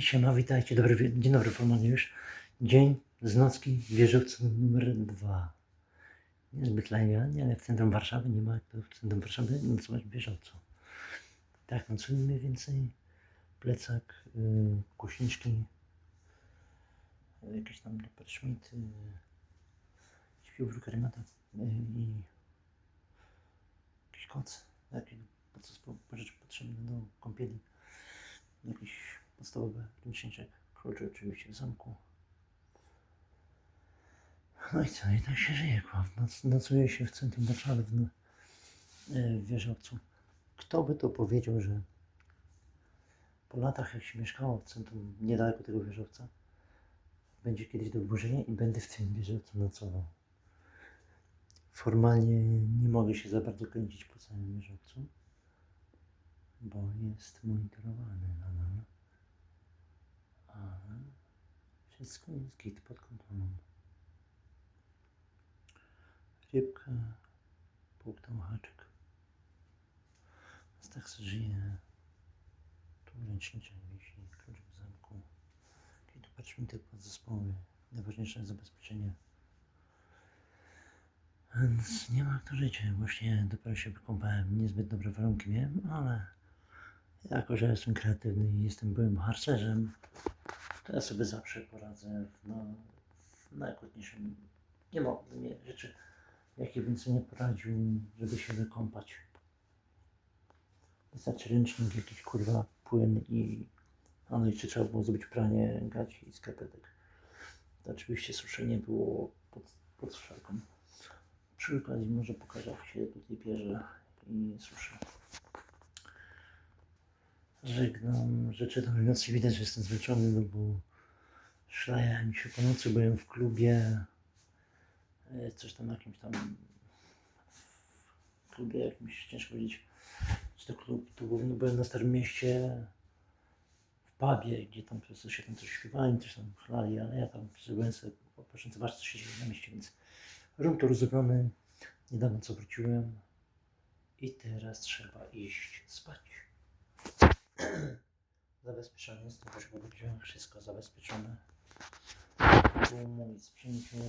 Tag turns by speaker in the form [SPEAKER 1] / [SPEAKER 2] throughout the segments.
[SPEAKER 1] Siema, witajcie, dobry, dzień dobry, formalnie już. Dzień z nocki wieżowca numer dwa. Niezbyt legalnie, ale w centrum Warszawy nie ma w centrum Warszawy nocować wieżowcu. Tak, nocujemy mniej więcej. Plecak, yy, kuśniczki, jakieś tam Schmidt, yy, śpiwór karymata yy, i jakiś koc, taki rzeczy potrzebne do kąpieli jakiś podstawowy ręczniczek, klucze oczywiście w zamku. No i co, i tak się żyje, kurwa. Noc, nocuje się w centrum Warszawy, w, no- e, w wieżowcu. Kto by to powiedział, że po latach, jak się mieszkało w centrum, niedaleko tego wieżowca, będzie kiedyś do oburzenia i będę w tym wieżowcu nocował. Formalnie nie mogę się za bardzo kręcić po całym wieżowcu bo jest monitorowany nadal. Ale wszystko jest git pod kontrolą. Rybka, półknął haczyk. Stach żyje. Tu ręczniczek wisi, klucz w zamku. I tu patrzmy te podzespoły. Najważniejsze zabezpieczenie. Więc nie ma kto życie. Właśnie dopiero się wykąpałem. Niezbyt dobre warunki miałem, ale jako, że jestem kreatywny i jestem byłym harcerzem, to ja sobie zawsze poradzę w, no, w najkłodniejszym. Nie ma mnie rzeczy, jakie bym sobie nie poradził, żeby się wykąpać. Wystarczy ręcznik, jakiś kurwa płyn i a no jeszcze trzeba było zrobić pranie gaci i skarpetek. To oczywiście suszenie było pod, pod szarką. Przy okazji może pokażę, jak się tutaj bierze i suszy. Żegnam rzeczy do nocy. Widać, że jestem zmęczony, no bo szlajałem się po nocy, byłem w klubie. e, Coś tam jakimś tam w klubie jakimś, ciężko powiedzieć, czy to klub, to głównie byłem na Starym Mieście w pubie, gdzie tam po się tam coś śpiewali, coś tam chlali, ale ja tam byłem sobie popatrząc, zobaczyć co się dzieje na mieście, więc rum to rozebrany, niedawno co wróciłem i teraz trzeba iść spać zabezpieczony jest, to już wszystko zabezpieczone. Tu mój sprzęcior,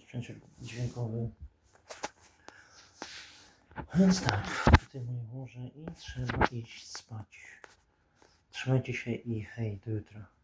[SPEAKER 1] sprzęcior dźwiękowy. Więc tak, tutaj moje łoże i trzeba iść spać. Trzymajcie się i hej, do jutra.